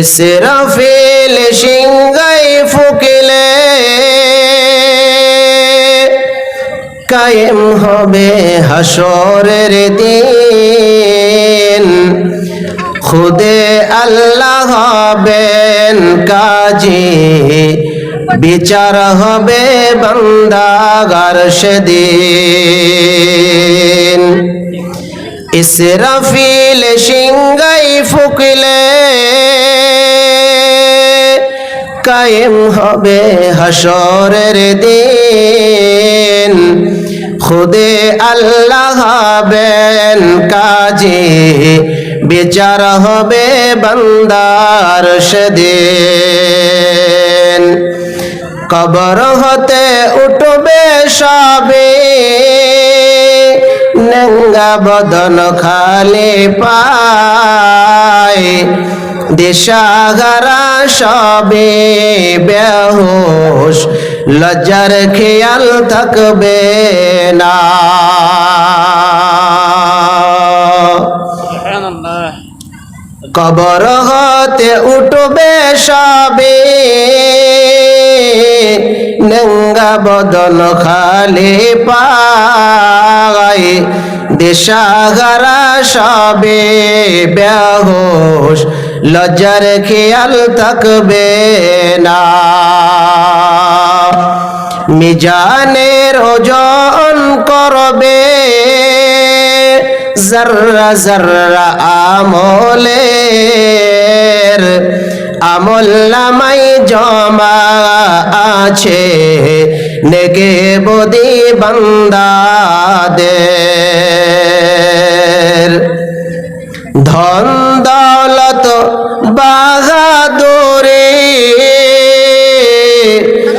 ইসরাফিল সিংগাই ফুকিলে কায়েম হবে হাসরের দিন। খুদে আল্লাহ হবেন কাজী, বিচার হবে বন্দাগার সেদিন। ইসরাফিল সিংগাই ফুকলে কায়েম হবে হাসরের দিন। খুদে আল্লাহ হবেন কাজে, বিচার হবে বন্দার সেদিন। কবর হতে উঠবে সবে, নঙ্গা বদন খালে পায় দিশাগারা সবে বেহুশ, লজ্জার খেয়াল থাকবে না। কবর হতে উঠবে সবে নঙ্গা বদন খালি পায়। দিশাগারা সবে বেহুশ লজ্জার খেয়াল থাকবে না। মিজানের ওজন করবে। জর্রা জর্রা আমলের আমল নামাই জমা আছে নেগে বদি বান্দাদের।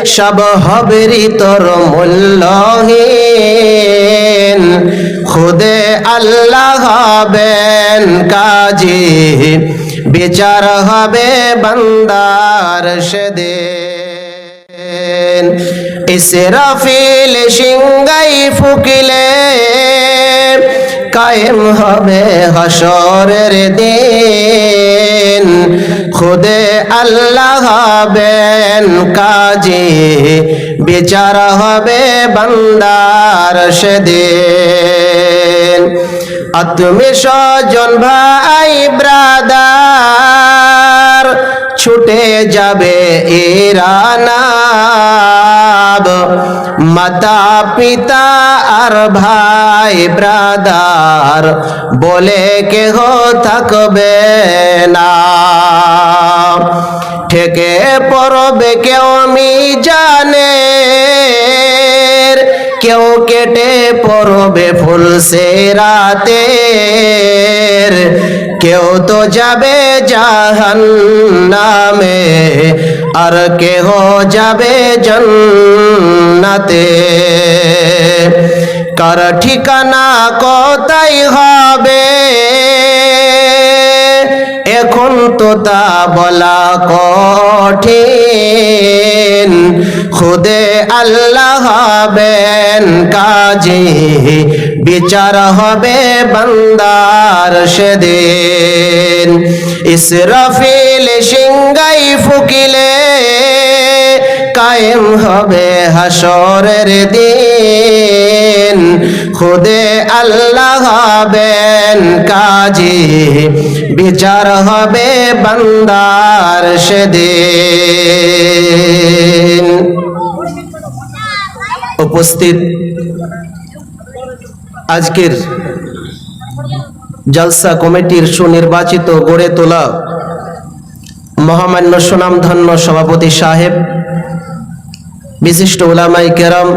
সব হবেরি তোর মূল্যহীন। খুদে আল্লাহ হবেন কাজী। বিচার হবে বন্দার সেদিন। ইসরাফিল সিংগাই ফুকিলে, কায়েম হবে হাসরের দিন। খুদে আল্লাহ হবেন কাজী বিচার হবে বান্দার সেদিন। তুমি স্বজন ভাই, ব্রাদার, ছুটে যাবে ইরানাব মাতা, পিতা আর ভাই, ব্রাদার, বলে কেহ থাকবে না। ঠেকে পড়বে কেউ মি জানে কেউ কেটে পড়বে ফুল সে রাতের কেউ তো যাবে জাহান নামে আর কেহ যাবে জন্নাতে। কার ঠিকানা কোথায় হবে? তা বলা কঠিন। খুদে আল্লাহ হবেন কাজে। বিচার হবে বান্দার সেদিন। ইসরাফিল সিংগাই ফুকিলে কায়েম হবে হাসরের দিন। খুদে আল্লাহ হবেন কাজী, বিচার হবে বান্দার সেদিন। উপস্থিত আজকের জলসা কমিটির সুনির্বাচিত গড়ে তোলা মহামান্য সুনামধন্য সভাপতি সাহেব বিশিষ্ট ওলামাই কেরাম